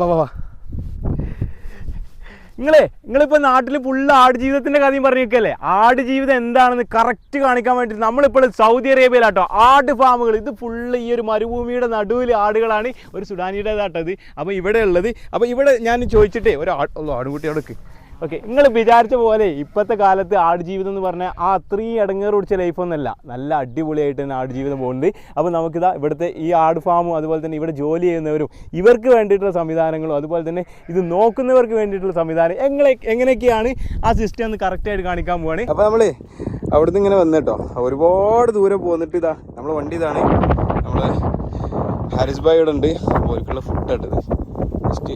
വാ വാ വാ. നിങ്ങളെ നിങ്ങളിപ്പോ നാട്ടിൽ ഫുള്ള് പറഞ്ഞു കഥയും ആട് ജീവിതം എന്താണെന്ന് കറക്റ്റ് കാണിക്കാൻ വേണ്ടി നമ്മളിപ്പോൾ സൗദി അറേബ്യയിലാട്ടോ. ആട് ഫാമുകൾ. ഇത് ഫുള്ള് ഈ ഒരു മരുഭൂമിയുടെ നടുവിൽ ആടുകളാണ് ഒരു സുഡാനിയുടേതാട്ടത്. അപ്പോൾ ഇവിടെ ഉള്ളത്. അപ്പോൾ ഇവിടെ ഞാൻ ചോദിച്ചിട്ടേ ഒരു ആടുകുട്ടിയോടൊക്കെ ഓക്കെ നിങ്ങൾ വിചാരിച്ച പോലെ ഇപ്പോഴത്തെ കാലത്ത് ആടുജീവിതം എന്ന് പറഞ്ഞാൽ ആ അത്രയും ഇടങ്ങേറ് പിടിച്ച ലൈഫൊന്നുമല്ല നല്ല അടിപൊളിയായിട്ട് തന്നെ ആടുജീവിതം പോകുന്നത് അപ്പോൾ നമുക്കിതാ ഇവിടുത്തെ ഈ ആട് ഫാമും അതുപോലെ തന്നെ ഇവിടെ ജോലി ചെയ്യുന്നവരും ഇവർക്ക് വേണ്ടിയിട്ടുള്ള സംവിധാനങ്ങളും അതുപോലെ തന്നെ ഇത് നോക്കുന്നവർക്ക് വേണ്ടിയിട്ടുള്ള സംവിധാനം എങ്ങനെ എങ്ങനെയൊക്കെയാണ് ആ സിസ്റ്റം ഒന്ന് കറക്റ്റായിട്ട് കാണിക്കാൻ പോവാണ്. അപ്പോൾ നമ്മൾ അവിടുന്ന് ഇങ്ങനെ വന്നിട്ടോ ഒരുപാട് ദൂരെ പോന്നിട്ട് ഇതാ നമ്മളെ വണ്ടി ഇതാണ്. നമ്മൾ ഹാരിസ് അപ്പോൾ അവർക്കുള്ള ഫുഡ് ഇട്ടത്. ജസ്റ്റ്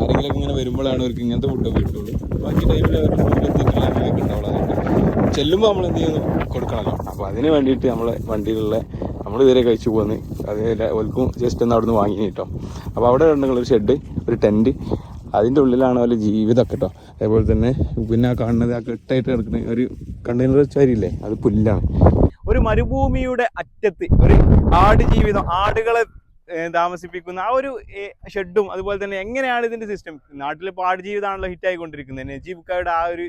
ആരെങ്കിലും ഇങ്ങനെ വരുമ്പോഴാണ് അവർക്ക് ഇങ്ങനത്തെ ഫുഡൊക്കെ കിട്ടുള്ളൂ. ബാക്കി ടൈമിൽ അവർക്ക് ഫുഡ് എത്തിയിട്ടില്ല അങ്ങനെയൊക്കെ ഉണ്ടാവുള്ളൂ ചെല്ലുമ്പോൾ നമ്മൾ എന്ത് ചെയ്യുന്നു? കൊടുക്കണമല്ലോ അപ്പോൾ അതിന് വേണ്ടിയിട്ട് നമ്മളെ വണ്ടിയിലുള്ള നമ്മൾ ഇതുവരെ കഴിച്ചു പോകുന്നത് അത് ഓൽക്കും ജസ്റ്റ് ഒന്ന് അവിടുന്ന് വാങ്ങി കേട്ടോ. അപ്പോൾ അവിടെ ഉണ്ടെങ്കിൽ ഒരു ഷെഡ് ഒരു ടെന്റ് അതിന്റെ ഉള്ളിലാണ് അവരുടെ ജീവിതമൊക്കെ കേട്ടോ അതേപോലെ തന്നെ പിന്നെ ആ കാണുന്നത് ആ കെട്ടായിട്ട് കിടക്കുന്ന ഒരു കണ്ടെയ്നർ ചാരിയില്ലേ അത് പുല്ലാണ്. ഒരു മരുഭൂമിയുടെ അറ്റത്ത് ഒരു ആട് ജീവിതം ആടുകളെ താമസിപ്പിക്കുന്ന ആ ഒരു ഷെഡും അതുപോലെ തന്നെ എങ്ങനെയാണ് ഇതിന്റെ സിസ്റ്റം നാട്ടിൽ പാടുജീവിതമാണല്ലോ ഹിറ്റായിക്കൊണ്ടിരിക്കുന്നത് ജീവിതമാണല്ലോ ഹിറ്റ് ആയിക്കൊണ്ടിരിക്കുന്നത് നജീബ് കായുടെ ആ ഒരു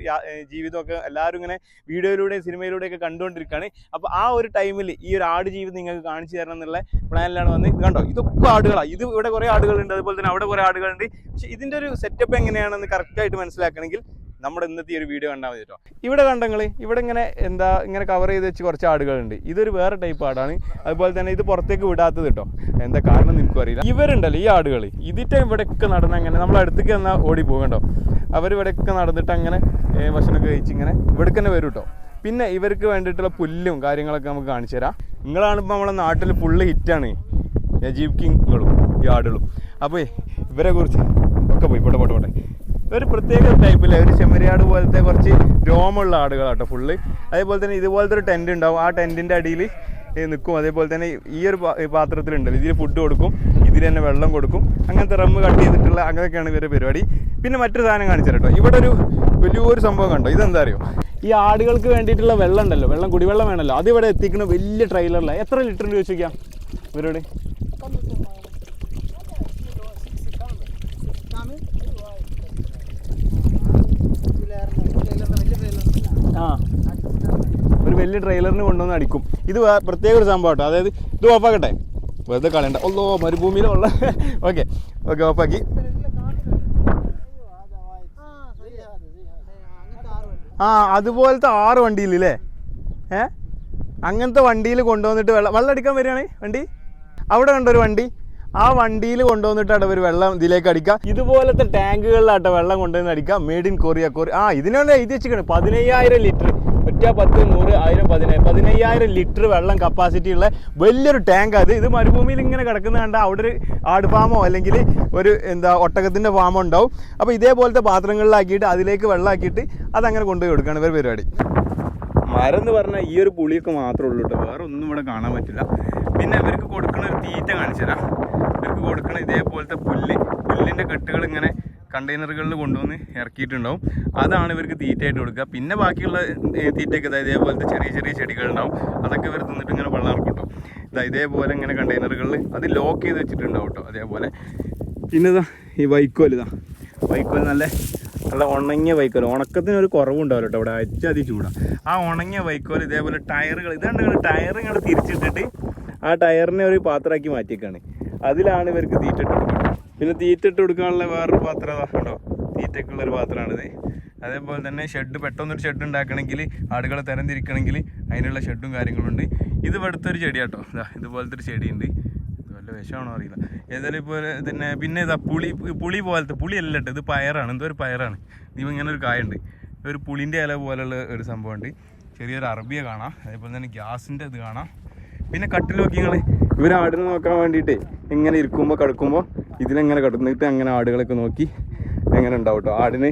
ജീവിതമൊക്കെ എല്ലാവരും ഇങ്ങനെ വീഡിയോയിലൂടെ സിനിമയിലൂടെയൊക്കെ കണ്ടുകൊണ്ടിരിക്കുകയാണ്. അപ്പോൾ ആ ഒരു ടൈമിൽ ഈ ഒരു ആട് ജീവിതം നിങ്ങൾക്ക് കാണിച്ചു തരണം എന്നുള്ള പ്ലാനിലാണ് വന്ന് കണ്ടോ? ഇതൊക്കെ ആടുകളാണ് ഇത് ഇവിടെ കുറേ ആടുകളുണ്ട് അതുപോലെ തന്നെ അവിടെ കുറേ ആടുകളുണ്ട്. പക്ഷെ ഇതിന്റെ ഒരു സെറ്റപ്പ് എങ്ങനെയാണെന്ന് കറക്റ്റായിട്ട് മനസ്സിലാക്കണമെങ്കിൽ നമ്മുടെ ഇന്നത്തെ ഒരു വീഡിയോ കണ്ടാൽ മതി കേട്ടോ ഇവിടെ കണ്ടങ്ങൾ ഇവിടെ ഇങ്ങനെ എന്താ ഇങ്ങനെ കവർ ചെയ്ത് വെച്ച് കുറച്ച് ആടുകളുണ്ട്. ഇതൊരു വേറെ ടൈപ്പ് ആടാണ്. അതുപോലെ തന്നെ ഇത് പുറത്തേക്ക് വിടാത്തത് കേട്ടോ എന്താ കാരണം നിങ്ങൾക്ക് അറിയില്ല. ഇവരുണ്ടല്ലോ ഈ ആടുകൾ ഇതിട്ട് ഇവിടെയൊക്കെ നടന്ന അങ്ങനെ നമ്മൾ അടുത്തേക്ക് എന്നാൽ ഓടി പോകണ്ടോ അവർ ഇവിടെയൊക്കെ നടന്നിട്ട് അങ്ങനെ ഭക്ഷണമൊക്കെ കഴിച്ച് ഇങ്ങനെ ഇവിടേക്ക് തന്നെ വരും കേട്ടോ പിന്നെ ഇവർക്ക് വേണ്ടിയിട്ടുള്ള പുല്ലും കാര്യങ്ങളൊക്കെ നമുക്ക് കാണിച്ചു തരാം. നിങ്ങളാണിപ്പോൾ നമ്മളെ നാട്ടിൽ ഫുള്ള് ഹിറ്റാണ് നജീബ് കിങ്ങുകളും ഈ ആടുകളും. അപ്പോൾ ഇവരെ കുറിച്ച് ഒക്കെ പോയി. പോട്ടെ പോട്ടെ പോട്ടെ. ഒരു പ്രത്യേക ടൈപ്പിലെ ഒരു ചെമ്മരിയാട് പോലത്തെ കുറച്ച് രോമുള്ള ആടുകളാട്ടോ ഫുള്ള് അതേപോലെ തന്നെ ഇതുപോലത്തെ ഒരു ടെന്റ് ഉണ്ടാവും. ആ ടെന്റിന്റെ അടിയിൽ നിൽക്കും അതേപോലെ തന്നെ ഈ ഒരു പാത്രത്തിലുണ്ടല്ലോ. ഇതിൽ ഫുഡ് കൊടുക്കും. ഇതിൽ തന്നെ വെള്ളം കൊടുക്കും. അങ്ങനത്തെ റമ്മ് കട്ട് ചെയ്തിട്ടുള്ള അങ്ങനെയൊക്കെയാണ് ഇവരുടെ പരിപാടി. പിന്നെ മറ്റൊരു സാധനം കാണിച്ചു ഇവിടെ ഒരു വലിയൊരു സംഭവം കണ്ടോ? ഇതെന്താ അറിയോ? ഈ ആടുകൾക്ക് വേണ്ടിയിട്ടുള്ള വെള്ളം ഉണ്ടല്ലോ. വെള്ളം കുടിവെള്ളം വേണമല്ലോ. അത് ഇവിടെ എത്തിക്കുന്ന വലിയ ട്രെയിലറിലാണ് എത്ര ലിറ്ററിന് ചോദിച്ചിരിക്കാം ഇവരോട്? ആ. ഒരു വലിയ ട്രെയിലറിന് കൊണ്ടുവന്ന് അടിക്കും. ഇത് പ്രത്യേക ഒരു സംഭവം കേട്ടോ. അതായത് ഇത് ഓഫാക്കട്ടെ വെറുതെ കളയണ്ട. ഒല്ലോ മരുഭൂമിയിലുള്ള ഓക്കെ ഓക്കെ ഓഫാക്കി ആ അതുപോലത്തെ ആറ് വണ്ടിയില്ലേ ഏ? അങ്ങനത്തെ വണ്ടിയിൽ കൊണ്ടുവന്നിട്ട് വെള്ളം വെള്ളം അടിക്കാൻ വരികയാണ് വണ്ടി? അവിടെ കണ്ടൊരു വണ്ടി? ആ വണ്ടിയിൽ കൊണ്ടുവന്നിട്ടാണ് ഇവർ വെള്ളം ഇതിലേക്ക് അടിക്കുക. ഇതുപോലത്തെ ടാങ്കുകളിലാട്ടോ വെള്ളം കൊണ്ടുവന്ന് അടിക്കുക. മെയ്ഡ് ഇൻ കൊറിയ കൊറിയ ആ ഇതിനാണ് എഴുതി വെച്ചിരിക്കുന്നത് പതിനയ്യായിരം ലിറ്റർ. ഒറ്റ പത്ത് നൂറ് ആയിരം പതിനായിരം പതിനയ്യായിരം ലിറ്റർ വെള്ളം കപ്പാസിറ്റി ഉള്ള വലിയൊരു ടാങ്ക് അത്. ഇത് മരുഭൂമിയിൽ ഇങ്ങനെ കിടക്കുന്ന കണ്ട അവിടെ ഒരു ആട് ഫാമോ അല്ലെങ്കിൽ ഒരു എന്താ ഒട്ടകത്തിന്റെ ഫാമോ ഉണ്ടാവും. അപ്പോൾ ഇതേപോലത്തെ പാത്രങ്ങളിലാക്കിയിട്ട് അതിലേക്ക് വെള്ളമാക്കിയിട്ട് അതങ്ങനെ കൊണ്ടുപോയി കൊടുക്കുകയാണ് ഇവർ പരിപാടി. മരം എന്ന് പറഞ്ഞാൽ ഈ ഒരു പുളിയൊക്കെ മാത്രമേ ഉള്ളൂ കേട്ടോ വേറെ ഒന്നും ഇവിടെ കാണാൻ പറ്റില്ല. പിന്നെ ഇവർക്ക് കൊടുക്കുന്ന ഒരു തീറ്റ കാണിച്ചു തരാം ഇവർക്ക് കൊടുക്കുന്ന ഇതേപോലത്തെ പുല്ല് പുല്ലിന്റെ കെട്ടുകൾ ഇങ്ങനെ കണ്ടെയ്നറുകളിൽ കൊണ്ടുവന്ന് ഇറക്കിയിട്ടുണ്ടാവും. അതാണ് ഇവർക്ക് തീറ്റയായിട്ട് കൊടുക്കുക. പിന്നെ ബാക്കിയുള്ള തീറ്റയൊക്കെ ഇതാ ഇതേപോലത്തെ ചെറിയ ചെറിയ ചെടികളുണ്ടാവും അതൊക്കെ ഇവർ തിന്നിട്ട് ഇങ്ങനെ വെള്ളം കേട്ടോ ഇതാ ഇതേപോലെ ഇങ്ങനെ കണ്ടെയ്നറുകളിൽ അത് ലോക്ക് ചെയ്ത് വെച്ചിട്ടുണ്ടാവും കേട്ടോ അതേപോലെ. പിന്നെ ഇതാ ഈ വൈക്കോൽ ഇതാ. വൈക്കോൽ നല്ല നല്ല ഉണങ്ങിയ വൈക്കോൽ ഉണക്കത്തിന് ഒരു കുറവുണ്ടാവില്ല കേട്ടോ അവിടെ അതി ചൂടാണ് ആ ഉണങ്ങിയ വൈക്കോൽ ഇതേപോലെ ടയറുകൾ ഇതാണ് ടയർ ഇങ്ങോട്ട് തിരിച്ചിട്ടിട്ട് ആ ടയറിനെ ഒരു പാത്രമാക്കി മാറ്റിയേക്കാണ്. അതിലാണ് ഇവർക്ക് തീറ്റ ഇട്ട് കൊടുക്കുന്നത്. പിന്നെ തീറ്റ ഇട്ട് കൊടുക്കാനുള്ള വേറൊരു പാത്രം ഉണ്ടോ ഒരു പാത്രമാണിത്. അതേപോലെ തന്നെ ഷെഡ് പെട്ടെന്നൊരു ഷെഡ് ഉണ്ടാക്കണമെങ്കിൽ ആടുകളെ തരംതിരിക്കണമെങ്കിൽ അതിനുള്ള ഷെഡും കാര്യങ്ങളുണ്ട് ഇത് ഇവിടുത്തെ ഒരു ചെടിയാട്ടോ. ഇതാ ഇതുപോലത്തെ ഒരു ചെടിയുണ്ട്. വല്ല വിഷമാണോ അറിയില്ല. ഏതായാലും ഇപ്പോൾ പിന്നെ പിന്നെ ഇതാ പുളി പുളി പോലത്തെ പുളി അല്ല കേട്ടോ ഇത് പയറാണ് എന്തോ ഒരു പയറാണ്. ഇത് ഇങ്ങനെ ഒരു കായുണ്ട്. ഒരു പുളിന്റെ ഇല പോലുള്ള ഒരു സംഭവമുണ്ട്. ചെറിയൊരു അറബിയ കാണാം. അതേപോലെ തന്നെ ഗ്യാസിന്റെ ഇത് കാണാം. പിന്നെ കട്ടിൽ നോക്കി നിങ്ങൾ ഇവർ ആടിനെ നോക്കാൻ വേണ്ടിയിട്ട് ഇങ്ങനെ ഇരിക്കുമ്പോൾ കടക്കുമ്പോൾ ഇതിലെങ്ങനെ കടന്നിട്ട് അങ്ങനെ ആടുകളൊക്കെ നോക്കി എങ്ങനെ ഉണ്ടാവും കേട്ടോ ആടിന്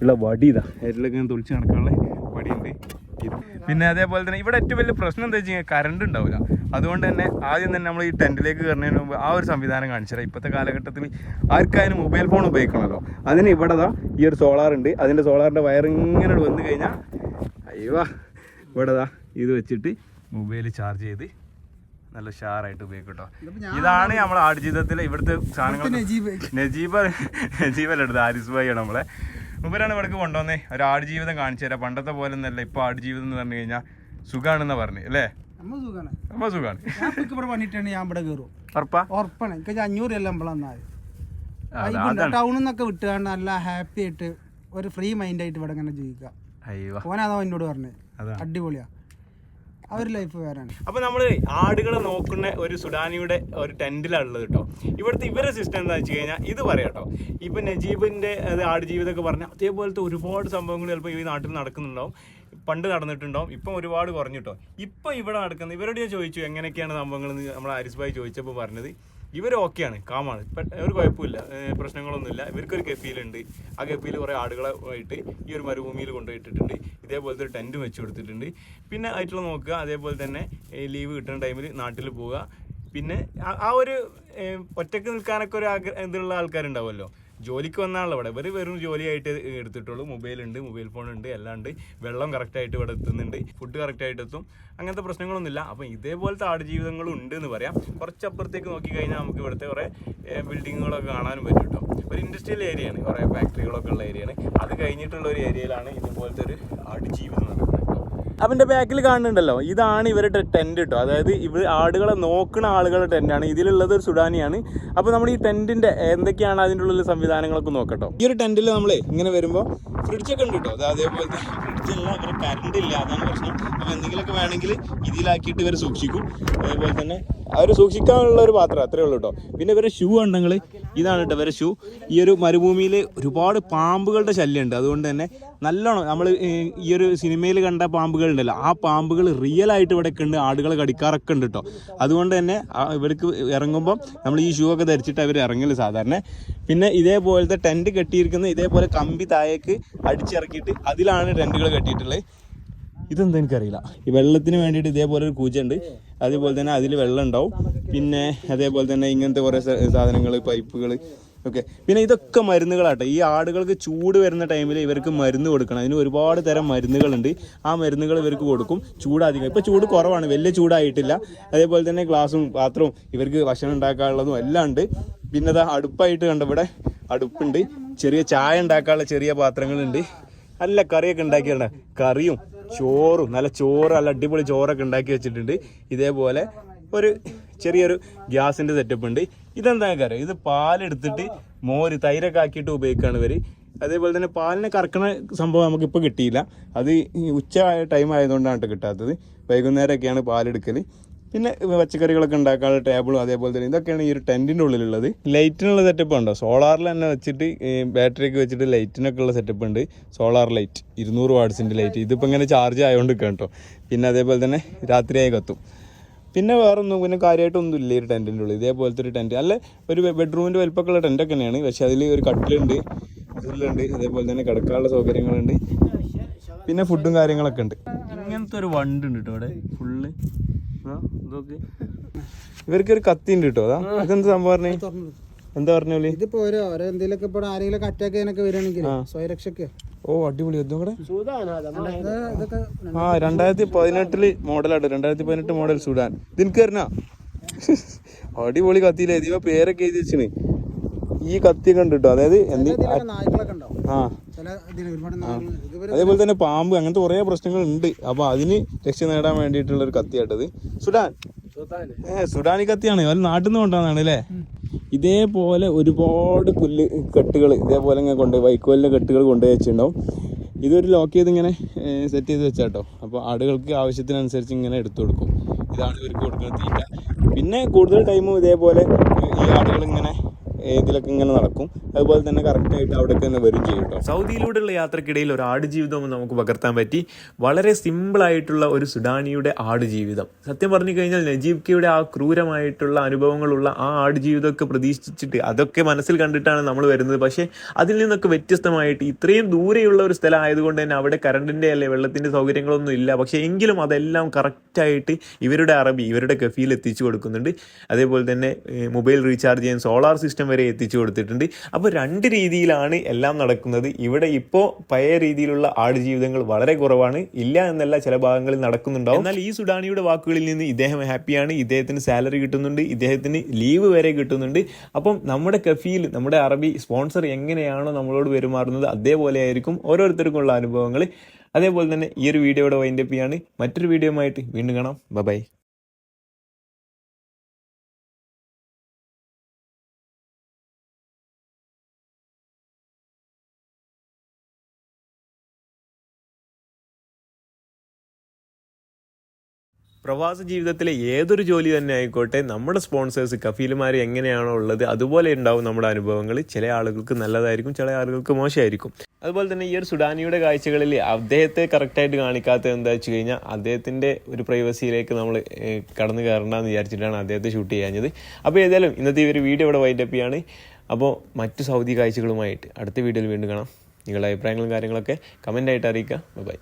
ഉള്ള വടി ഇതാ എല്ലാം ഇങ്ങനെ തുളിച്ച് നടക്കാനുള്ള വടിയുണ്ട്. പിന്നെ അതേപോലെ തന്നെ ഇവിടെ ഏറ്റവും വലിയ പ്രശ്നം എന്താ വെച്ച് കഴിഞ്ഞാൽ കറണ്ട് ഉണ്ടാവില്ല അതുകൊണ്ട് തന്നെ ആദ്യം തന്നെ നമ്മൾ ഈ ടെന്റിലേക്ക് കയറുന്നതിന് മുമ്പ് ആ ഒരു സംവിധാനം കാണിച്ചു തരാം. ഇപ്പോഴത്തെ കാലഘട്ടത്തിൽ ആർക്കായാലും മൊബൈൽ ഫോൺ ഉപയോഗിക്കണമല്ലോ. അതിന് ഇവിടെ ദാ ഈ ഒരു സോളാർ ഉണ്ട്. അതിന്റെ സോളാറിന്റെ വയർ ഇങ്ങനെ വന്നു കഴിഞ്ഞാൽ അയ്യോ ഇവിടെ ദാ ഇത് വെച്ചിട്ട് മൊബൈൽ ചാർജ് ചെയ്ത് നല്ല ഷാറായിട്ട് ഉപയോഗിക്കട്ടോ കേട്ടോ. ഇതാണ് നമ്മളെ ആടുജീവിതത്തിലെ ഇവിടുത്തെ സാധനങ്ങൾ നജീബ. നജീബല്ല എടുത്തത്? ആരിസ് ഭായിയാണ് നമ്മളെ. മുമ്പരാണ് ഇവിടേക്ക് കൊണ്ടുവന്നേ. ഒരു ആടുജീവിതം കാണിച്ചു തരാം. പണ്ടത്തെ പോലെ ഒന്നല്ല ഇപ്പൊ ആടുജീവിതം എന്ന് പറഞ്ഞു കഴിഞ്ഞാൽ സുഖമാണെന്നാണ് പറഞ്ഞു അല്ലേ? നമ്മ സുഖാണ്. ഞാൻ ഇവിടെ പണിയിട്ടാണ് ഞാൻ ഇവിടെ കയറും ഉറപ്പാ? ഉറപ്പാണ്. എനിക്ക് അഞ്ഞൂറ് അല്ല നമ്മളെ എന്നാൽ അതാണ്. ടൗണിൽ നിന്നൊക്കെ വിട്ടുകൊണ്ട് നല്ല ഹാപ്പി ആയിട്ട് ഒരു ഫ്രീ മൈൻഡ് ആയിട്ട് ഇവിടെ ഇങ്ങനെ ജീവിക്കുക. അയ്യോ. ഓനാതോ എന്നോട് പറഞ്ഞത് അതാണ്. അടിപൊളിയാ. ആ ഒരു ലൈഫ് വേറാണ് അപ്പൊ നമ്മൾ ആടുകളെ നോക്കുന്ന ഒരു സുഡാനിയുടെ ഒരു ടെന്റിലാണുള്ളത് കേട്ടോ ഇവിടുത്തെ ഇവരെ സിസ്റ്റം എന്താ വെച്ച് കഴിഞ്ഞാൽ ഇത് പറയാട്ടോ ഇപ്പൊ നജീബിന്റെ ആട് ജീവിതമൊക്കെ പറഞ്ഞ അതേപോലത്തെ ഒരുപാട് സംഭവങ്ങൾ ചിലപ്പോൾ ഈ നാട്ടിൽ നടക്കുന്നുണ്ടാവും. പണ്ട് നടന്നിട്ടുണ്ടാവും. ഇപ്പം ഒരുപാട് കുറഞ്ഞിട്ടോ. ഇപ്പം ഇവിടെ നടക്കുന്നത് ഇവരോട് ഞാൻ ചോദിച്ചു എങ്ങനെയൊക്കെയാണ് സംഭവങ്ങൾ നമ്മുടെ ആരിസ് ഭായി ചോദിച്ചപ്പോൾ പറഞ്ഞത് ഇവർ ഓക്കെയാണ് കാമാണ് ഒരു കുഴപ്പമില്ല പ്രശ്നങ്ങളൊന്നുമില്ല. ഇവർക്കൊരു ഗപ്പിയിലുണ്ട് ആ ഗപ്പിയിൽ കുറേ ആടുകളെ ആയിട്ട് ഈ ഒരു മരുഭൂമിയിൽ കൊണ്ടുപോയിട്ടിട്ടുണ്ട്. ഇതേപോലത്തെ ഒരു ടെന്റും വെച്ച് കൊടുത്തിട്ടുണ്ട്. പിന്നെ ആയിട്ടുള്ള നോക്കുക അതേപോലെ തന്നെ ലീവ് കിട്ടുന്ന ടൈമിൽ നാട്ടിൽ പോവുക. പിന്നെ ആ- ഒരു ഒറ്റയ്ക്ക് നിൽക്കാനൊക്കെ ഒരു ആഗ്രഹം ഇതുള്ള ആൾക്കാരുണ്ടാവുമല്ലോ. ജോലിക്ക് വന്നാണല്ലോ ഇവിടെ. ഇവർ വെറും ജോലിയായിട്ട് എടുത്തിട്ടുള്ളൂ. മൊബൈൽ ഉണ്ട് മൊബൈൽ ഫോൺ ഉണ്ട് എല്ലാം ഉണ്ട്. വെള്ളം കറക്റ്റായിട്ട് ഇവിടെ എത്തുന്നുണ്ട്. ഫുഡ് കറക്റ്റായിട്ട് എത്തും. അങ്ങനത്തെ പ്രശ്നങ്ങളൊന്നുമില്ല. അപ്പം ഇതേപോലത്തെ ആടുജീവിതങ്ങളും ഉണ്ട് എന്ന് പറയാം. കുറച്ചപ്പുറത്തേക്ക് നോക്കി കഴിഞ്ഞാൽ നമുക്ക് ഇവിടുത്തെ കുറേ ബിൽഡിങ്ങുകളൊക്കെ കാണാനും പറ്റും കേട്ടോ. ഒരു ഇൻഡസ്ട്രിയൽ ഏരിയയാണ് കുറേ ഫാക്ടറികളൊക്കെ ഉള്ള ഏരിയയാണ് അത് കഴിഞ്ഞിട്ടുള്ള ഒരു ഏരിയയിലാണ് ഇതുപോലത്തെ ഒരു ആടുജീവിതം നടക്കുന്നത്. അവന്റെ ബാക്കിൽ കാണുന്നുണ്ടല്ലോ? ഇതാണ് ഇവരുടെ ടെന്റ് കേട്ടോ അതായത് ഇവർ ആടുകളെ നോക്കുന്ന ആളുകളുടെ ടെന്റാണ് ഇതിലുള്ളത് ഒരു സുഡാനിയാണ്. അപ്പോൾ നമ്മൾ ഈ ടെന്റിന്റെ എന്തൊക്കെയാണ് അതിന്റെ ഉള്ളിൽ സംവിധാനങ്ങളൊക്കെ നോക്കട്ടോ. ഈ ഒരു ടെന്റിൽ നമ്മൾ ഇങ്ങനെ വരുമ്പോൾ ഫ്രിഡ്ജൊക്കെ ഉണ്ട് കേട്ടോ അത് അതേപോലെ ഫ്രിഡ്ജില്ല ഇവർ കറണ്ട് ഇല്ല. അതാണ് പ്രശ്നം. അപ്പോൾ എന്തെങ്കിലുമൊക്കെ വേണമെങ്കിൽ ഇതിലാക്കിയിട്ട് ഇവർ സൂക്ഷിക്കും. അതേപോലെ തന്നെ അവർ സൂക്ഷിക്കാനുള്ള ഒരു പാത്രം അത്രേ ഉള്ളൂ കേട്ടോ പിന്നെ ഇവരെ ഷൂ ഉണ്ടെങ്കിൽ ഇതാണ് കേട്ടോ ഇവരെ ഷൂ ഈ ഒരു മരുഭൂമിയിൽ ഒരുപാട് പാമ്പുകളുടെ ശല്യമുണ്ട് അതുകൊണ്ട് തന്നെ നല്ലോണം നമ്മൾ ഈ ഒരു സിനിമയിൽ കണ്ട പാമ്പുകൾ ഉണ്ടല്ലോ ആ പാമ്പുകൾ റിയൽ ആയിട്ട് ഇവിടെ ഉണ്ട് ആടുകളെ കടിക്കാറൊക്കെ ഉണ്ട് കേട്ടോ അതുകൊണ്ട് തന്നെ ഇവർക്ക് ഇറങ്ങുമ്പോൾ നമ്മൾ ഈ ഷൂ ഒക്കെ ധരിച്ചിട്ട് അവർ ഇറങ്ങൽ സാധാരണ. പിന്നെ ഇതേപോലത്തെ ടെന്റ് കെട്ടിയിരിക്കുന്ന ഇതേപോലെ കമ്പി താഴേക്ക് അടിച്ചിറക്കിയിട്ട് അതിലാണ് ടെന്റുകൾ കെട്ടിയിട്ടുള്ളത്. ഇതെന്താ എനിക്കറിയില്ല. ഈ വെള്ളത്തിന് വേണ്ടിയിട്ട് ഇതേപോലെ ഒരു കൂജയുണ്ട്. അതേപോലെ തന്നെ അതിൽ വെള്ളം ഉണ്ടാവും. പിന്നെ അതേപോലെ തന്നെ ഇങ്ങനത്തെ കുറേ സാധനങ്ങൾ പൈപ്പുകൾ ഓക്കെ പിന്നെ ഇതൊക്കെ മരുന്നുകളാട്ടെ. ഈ ആടുകൾക്ക് ചൂട് വരുന്ന ടൈമിൽ ഇവർക്ക് മരുന്ന് കൊടുക്കണം. അതിന് ഒരുപാട് തരം മരുന്നുകളുണ്ട്. ആ മരുന്നുകൾ ഇവർക്ക് കൊടുക്കും. ചൂടാധികം. ഇപ്പോൾ ചൂട് കുറവാണ്. വലിയ ചൂടായിട്ടില്ല. അതേപോലെ തന്നെ ഗ്ലാസും പാത്രവും ഇവർക്ക് ഭക്ഷണം ഉണ്ടാക്കാനുള്ളതും എല്ലാം ഉണ്ട്. പിന്നെ അത് അടുപ്പായിട്ട് കണ്ട? ഇവിടെ അടുപ്പുണ്ട്. ചെറിയ ചായ ഉണ്ടാക്കാനുള്ള ചെറിയ പാത്രങ്ങളുണ്ട്. നല്ല കറിയൊക്കെ ഉണ്ടാക്കിയാണ് കറിയും ചോറും. നല്ല ചോറ് നല്ല അടിപൊളി ചോറൊക്കെ ഉണ്ടാക്കി വെച്ചിട്ടുണ്ട്. ഇതേപോലെ ഒരു ചെറിയൊരു ഗ്യാസിന്റെ സെറ്റപ്പ് ഉണ്ട്. ഇതെന്താ കാര്യം? ഇത് പാലെടുത്തിട്ട് മോര് തൈരൊക്കെ ആക്കിയിട്ട് ഉപയോഗിക്കുകയാണ് ഇവർ അതേപോലെ തന്നെ പാലിനെ കറക്കണ സംഭവം നമുക്കിപ്പോൾ കിട്ടിയില്ല. അത് ഉച്ച ടൈം ആയതുകൊണ്ടാണ് കേട്ടോ കിട്ടാത്തത്. വൈകുന്നേരമൊക്കെയാണ് പാലെടുക്കൽ പിന്നെ പച്ചക്കറികളൊക്കെ ഉണ്ടാക്കാനുള്ള ടേബിളും അതേപോലെ തന്നെ ഇതൊക്കെയാണ് ഈ ഒരു ടെന്റിന്റെ ഉള്ളിലുള്ളത്. ലൈറ്റിനുള്ള സെറ്റപ്പ് ഉണ്ടോ? സോളാറിൽ തന്നെ വെച്ചിട്ട് ബാറ്ററി ഒക്കെ വെച്ചിട്ട് ലൈറ്റിനൊക്കെ ഉള്ള സെറ്റപ്പ് ഉണ്ട്. സോളാർ ലൈറ്റ് ഇരുന്നൂറ് വാട്സിന്റെ ലൈറ്റ്. ഇതിപ്പോൾ ഇങ്ങനെ ചാർജ് ആയതുകൊണ്ട് കേട്ടോ. പിന്നെ അതേപോലെ തന്നെ രാത്രിയായി കത്തും. പിന്നെ വേറൊന്നും പിന്നെ കാര്യമായിട്ടൊന്നും ഇല്ല ഒരു ടെന്റിന്റെ ഉള്ളിൽ. ഇതേപോലത്തെ ഒരു ടെന്റ് അല്ല ഒരു ബെഡ്റൂമിന്റെ വലിപ്പമൊക്കെയുള്ള ടെന്റൊക്കെ തന്നെയാണ്. പക്ഷേ അതിൽ ഒരു കട്ടിലുണ്ട് ഇതിലുണ്ട് ഇതേപോലെ തന്നെ കിടക്കാനുള്ള സൗകര്യങ്ങളുണ്ട്. പിന്നെ ഫുഡും കാര്യങ്ങളൊക്കെ ഉണ്ട്. ഇങ്ങനത്തെ ഒരു വണ്ട് ഉണ്ട് കേട്ടോ അവിടെ ഫുള്ള് ഇവർക്കൊരു കത്തി ഉണ്ട് കേട്ടോ അതാ. അതെന്ത് സംഭവം പറഞ്ഞേ? എന്താ പറഞ്ഞോളി ഇതിപ്പോ ഓരോ ഓരോ എന്തെങ്കിലുമൊക്കെ ഇപ്പോൾ ആരെങ്കിലും അറ്റാക്ക് ചെയ്യാനൊക്കെ വരികയാണെങ്കിൽ സ്വയരക്ഷക്ക് ഓ അടിപൊളി. ഇതും കൂടെ ഇത് ആ രണ്ടായിരത്തി പതിനെട്ടിൽ മോഡലാണ്. രണ്ടായിരത്തി പതിനെട്ട് മോഡൽ സുഡാൻ ഇതിനക്ക് വരണ അടിപൊളി കത്തിയില്ലേ? ഇതിവ പേരൊക്കെ എഴുതി വെച്ചിന്. ഈ കത്തി കണ്ടിട്ടോ? അതായത് എന്ത്? ആ അതേപോലെ തന്നെ പാമ്പ് അങ്ങനത്തെ കുറേ പ്രശ്നങ്ങൾ ഉണ്ട് അപ്പൊ അതിന് രക്ഷ നേടാൻ വേണ്ടിയിട്ടുള്ള ഒരു കത്തിയാട്ടത് സുഡാൻ ഏ സുഡാനി കത്തിയാണ്. നാട്ടിൽ നിന്ന് കൊണ്ടുവന്നാണ് അല്ലേ ഇതേപോലെ ഒരുപാട് പുല്ല് കെട്ടുകൾ ഇതേപോലെ ഇങ്ങനെ കൊണ്ട് വൈക്കോലിന്റെ കെട്ടുകൾ കൊണ്ടുപോയി വെച്ചിട്ടുണ്ടാവും. ഇതൊരു ലോക്ക് ചെയ്ത് ഇങ്ങനെ സെറ്റ് ചെയ്ത് വെച്ചാട്ടോ. അപ്പോൾ ആടുകൾക്ക് ആവശ്യത്തിനനുസരിച്ച് ഇങ്ങനെ എടുത്തു കൊടുക്കും. ഇതാണ് ഇവർക്ക് കൊടുക്കുന്ന തീറ്റ. പിന്നെ കൂടുതൽ ടൈമും ഇതേപോലെ ഈ ആടുകൾ ഇങ്ങനെ ഇതിലൊക്കെ ഇങ്ങനെ നടക്കും. അതുപോലെ തന്നെ കറക്റ്റായിട്ട് അവിടെ തന്നെ വരും ചെയ്യും കേട്ടോ സൗദിയിലൂടെയുള്ള യാത്രക്കിടയിൽ ഒരു ആട് ജീവിതം നമുക്ക് പകർത്താൻ പറ്റി. വളരെ സിമ്പിൾ ആയിട്ടുള്ള ഒരു സുഡാനിയുടെ ആടുജീവിതം. സത്യം പറഞ്ഞു കഴിഞ്ഞാൽ നജീബ് കെയുടെ ആ ക്രൂരമായിട്ടുള്ള അനുഭവങ്ങളുള്ള ആ ആട് ആടുജീവിതമൊക്കെ പ്രതീക്ഷിച്ചിട്ട് അതൊക്കെ മനസ്സിൽ കണ്ടിട്ടാണ് നമ്മൾ വരുന്നത്. പക്ഷേ അതിൽ നിന്നൊക്കെ വ്യത്യസ്തമായിട്ട് ഇത്രയും ദൂരെയുള്ള ഒരു സ്ഥലം ആയതുകൊണ്ട് തന്നെ അവിടെ കറണ്ടിന്റെ അല്ലെ വെള്ളത്തിന്റെ സൗകര്യങ്ങളൊന്നും ഇല്ല. പക്ഷേ എങ്കിലും അതെല്ലാം കറക്റ്റായിട്ട് ഇവരുടെ അറബി ഇവരുടെ കഫിയിൽ എത്തിച്ചു കൊടുക്കുന്നുണ്ട്. അതേപോലെ തന്നെ മൊബൈൽ റീചാർജ് ചെയ്യാൻ സോളാർ സിസ്റ്റം വരെ എത്തിച്ചു കൊടുത്തിട്ടുണ്ട്. അപ്പോൾ രണ്ട് രീതിയിലാണ് എല്ലാം നടക്കുന്നത്. ഇവിടെ ഇപ്പോൾ പഴയ രീതിയിലുള്ള ആടുജീവിതങ്ങൾ വളരെ കുറവാണ്. ഇല്ല എന്നല്ല ചില ഭാഗങ്ങളിൽ നടക്കുന്നുണ്ടാവും. എന്നാൽ ഈ സുഡാനിയുടെ വാക്കുകളിൽ നിന്ന് ഇദ്ദേഹം ഹാപ്പിയാണ്. ഇദ്ദേഹത്തിന് സാലറി കിട്ടുന്നുണ്ട്. ഇദ്ദേഹത്തിന് ലീവ് വരെ കിട്ടുന്നുണ്ട്. അപ്പം നമ്മുടെ കഫിയിൽ നമ്മുടെ അറബി സ്പോൺസർ എങ്ങനെയാണോ നമ്മളോട് പെരുമാറുന്നത് അതേപോലെ ആയിരിക്കും ഓരോരുത്തർക്കുള്ള അനുഭവങ്ങൾ. അതേപോലെ തന്നെ ഈ ഒരു വീഡിയോയുടെ വൈൻഡപ്പ് ചെയ്യാണ്. മറ്റൊരു വീഡിയോയുമായിട്ട് വീണ്ടും കാണാം. ബൈ. പ്രവാസ ജീവിതത്തിലെ ഏതൊരു ജോലി തന്നെ ആയിക്കോട്ടെ നമ്മുടെ സ്പോൺസേഴ്സ് കഫീലുമാർ എങ്ങനെയാണോ ഉള്ളത് അതുപോലെ ഉണ്ടാവും നമ്മുടെ അനുഭവങ്ങൾ ചില ആളുകൾക്ക് നല്ലതായിരിക്കും ചില ആളുകൾക്ക് മോശമായിരിക്കും. അതുപോലെ തന്നെ ഈ ഒരു സുഡാനിയുടെ കാഴ്ചകളിൽ അദ്ദേഹത്തെ കറക്റ്റായിട്ട് കാണിക്കാത്തത് എന്താ വെച്ച് കഴിഞ്ഞാൽ അദ്ദേഹത്തിന്റെ ഒരു പ്രൈവസിയിലേക്ക് നമ്മൾ കടന്നു കയറണ്ടെന്ന് വിചാരിച്ചിട്ടാണ് അദ്ദേഹത്തെ ഷൂട്ട് ചെയ്യാഞ്ഞത്. അപ്പോൾ ഏതായാലും ഇന്നത്തെ ഈ ഒരു വീഡിയോ ഇവിടെ വൈൻഡപ്പ് ചെയ്യാണ്. അപ്പോൾ മറ്റു സൗദി കാഴ്ചകളുമായിട്ട് അടുത്ത വീഡിയോയിൽ വീണ്ടും കാണാം. നിങ്ങളുടെ അഭിപ്രായങ്ങളും കാര്യങ്ങളൊക്കെ കമന്റായിട്ട് അറിയിക്കുക. ബൈ